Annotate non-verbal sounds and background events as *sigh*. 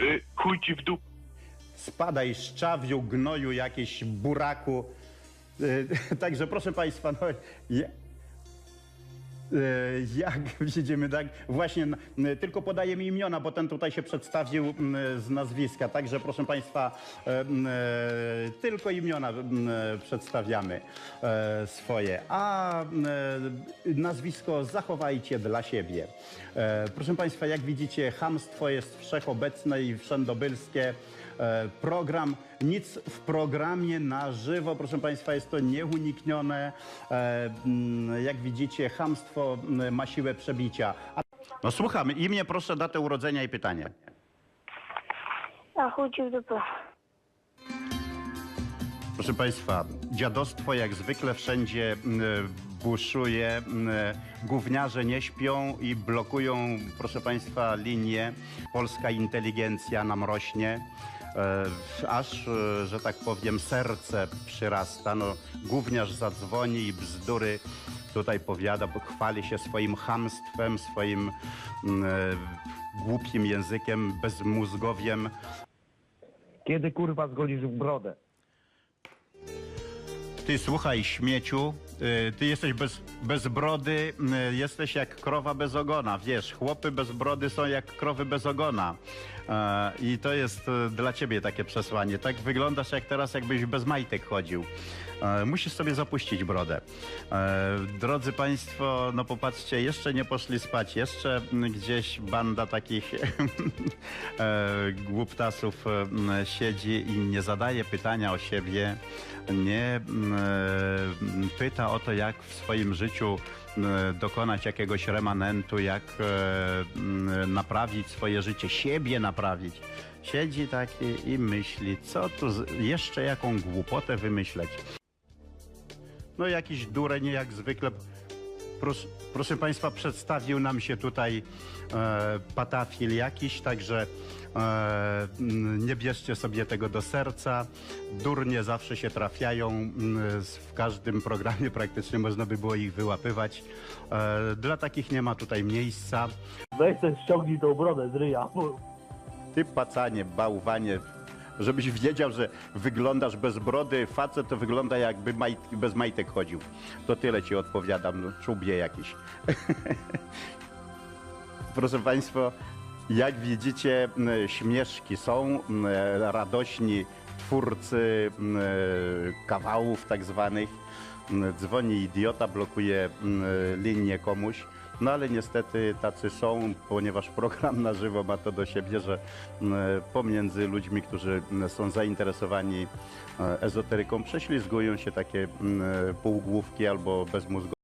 Y, chuj ci w dół. Spadaj szczawiu, gnoju, jakiś buraku. Y, *laughs* Także proszę Państwa, no, *laughs* jak widzimy, tak, właśnie y, tylko podajemy imiona, bo ten tutaj się przedstawił z nazwiska. Także proszę Państwa, y, tylko imiona przedstawiamy swoje, a nazwisko zachowajcie dla siebie. Proszę Państwa, jak widzicie, hamstwo jest wszechobecne i wszędobylskie. E, Program, nic w programie na żywo, proszę Państwa, jest to nieuniknione. E, Jak widzicie, hamstwo mm, ma siłę przebicia. No słuchamy, imię, proszę, datę urodzenia i pytanie. A chuj ci w dupę. Proszę Państwa, dziadostwo jak zwykle wszędzie mm, buszuje. mm, Gówniarze nie śpią i blokują, proszę Państwa, linię. Polska inteligencja nam rośnie. e, Aż, e, że tak powiem, serce przyrasta. No, gówniarz zadzwoni i bzdury tutaj powiada, bo chwali się swoim chamstwem, swoim mm, e, głupim językiem, bezmózgowiem. Kiedy kurwa zgolisz w brodę? Ty słuchaj, śmieciu, ty jesteś bez, bez brody, y, jesteś jak krowa bez ogona. Wiesz, chłopy bez brody są jak krowy bez ogona. E, I to jest y, dla ciebie takie przesłanie. Tak wyglądasz jak teraz, jakbyś bez majtek chodził. E, Musisz sobie zapuścić brodę. E, Drodzy Państwo, no popatrzcie, jeszcze nie poszli spać. Jeszcze mm, gdzieś banda takich *laughs* głuptasów siedzi i nie zadaje pytania o siebie, nie m, o to, jak w swoim życiu dokonać jakiegoś remanentu, jak e, naprawić swoje życie, siebie naprawić. Siedzi taki i myśli, co tu jeszcze jaką głupotę wymyśleć. No jakiś dureń jak zwykle. Proszę, proszę Państwa, przedstawił nam się tutaj e, patafil jakiś, także nie bierzcie sobie tego do serca. Durnie zawsze się trafiają. W każdym programie praktycznie można by było ich wyłapywać. E, dla takich nie ma tutaj miejsca. Weź ten ściągnij tą brodę z ryja. Ty pacanie, bałwanie, żebyś wiedział, że wyglądasz bez brody, facet to wygląda jakby maj, bez majtek chodził. To tyle ci odpowiadam, no, czubie jakiś. *laughs* Proszę Państwa, jak widzicie, śmieszki są, radośni twórcy kawałów tak zwanych. Dzwoni idiota, blokuje linię komuś. No ale niestety tacy są, ponieważ program na żywo ma to do siebie, że pomiędzy ludźmi, którzy są zainteresowani e, ezoteryką, prześlizgują się takie półgłówki albo bezmózgowe